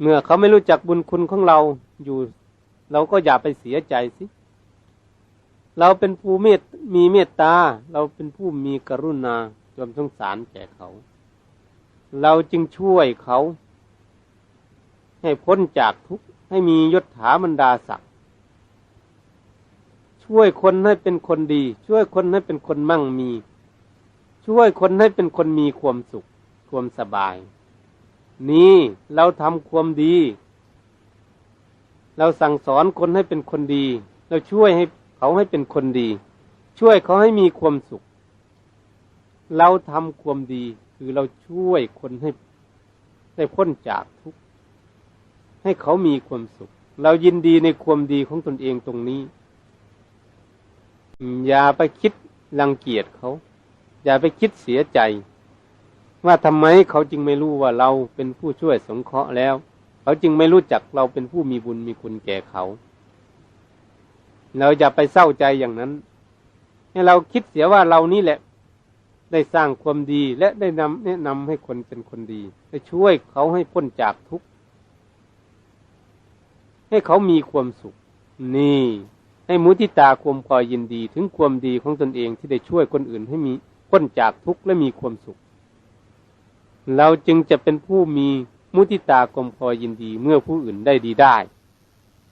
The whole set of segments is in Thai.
เมื่อเขาไม่รู้จักบุญคุณของเราอยู่ เราก็อย่าไปเสียใจสิ เราเป็นผู้เมตมีเมตตา เราเป็นผู้มีกรุณาจอมสงสารแก่เขา เราจึงช่วยเขา ให้พ้นจากทุกข์ให้มียศถาบรรดาศักดิ์ช่วยคนให้เป็นคนดี ช่วยคนให้เป็นคนมั่งมี ช่วยคนให้เป็นคนมีความสุข ความสบาย นี่เราทำความดี เราสั่งสอนคนให้เป็นคนดี เราช่วยให้เขาให้เป็นคนดี ช่วยเขาให้มีความสุข เราทำความดีคือเราช่วยคนให้ได้พ้นจากทุกข์ให้เขามีความสุข เรายินดีในความดีของตนเองตรงนี้ อย่าไปคิดรังเกียจเขา อย่าไปคิดเสียใจ ว่าทำไมเขาจึงไม่รู้ว่าเราเป็นผู้ช่วยสงเคราะห์แล้ว เขาจึงไม่รู้จักเราเป็นผู้มีบุญมีคุณแก่เขา เราอย่าไปเศร้าใจอย่างนั้น ให้เราคิดเสียว่าเรานี่แหละ ได้สร้างความดีและได้นำแนะนำให้คนเป็นคนดีได้ช่วยเขาให้พ้นจากทุกข์ให้เขามีความสุข นี่ ให้มุทิตาความพอยินดีถึงความดีของตนเองที่ได้ช่วยคนอื่นให้มีพ้นจากทุกข์และมีความสุข เราจึงจะเป็นผู้มีมุทิตาความพอยินดีเมื่อผู้อื่นได้ดีได้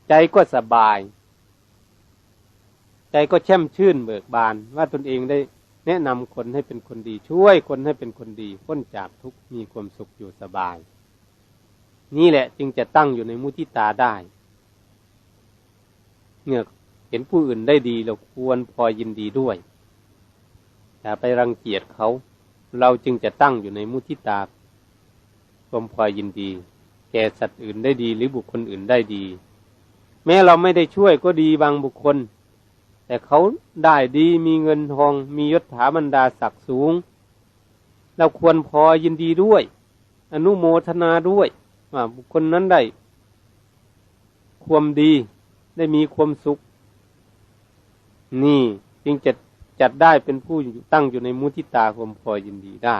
ใจก็สบาย ใจก็แช่มชื่นเบิกบาน ว่าตนเองได้แนะนำคนให้เป็นคนดีช่วยคนให้เป็นคนดีพ้นจากทุกข์มีความสุขอยู่สบาย นี่แหละจึงจะตั้งอยู่ในมุทิตาได้เนี่ยเห็นผู้อื่นได้ดีเราควรพอยินดีด้วยอย่าไปรังเกียจเขา เราจึงจะตั้งอยู่ในมุทิตาความพอยินดี แก่สัตว์อื่นได้ดีหรือบุคคลอื่นได้ดี แม้เราไม่ได้ช่วยก็ดีบางบุคคล แต่เขาได้ดีมีเงินทอง มียศถาบรรดาศักดิ์สูง เราควรพอยินดีด้วย อนุโมทนาด้วยว่าบุคคลนั้นได้ ความดีได้มีความสุข นี่จึงจะ จัดได้เป็นผู้ตั้งอยู่ในมุทิตาความพอยินดีได้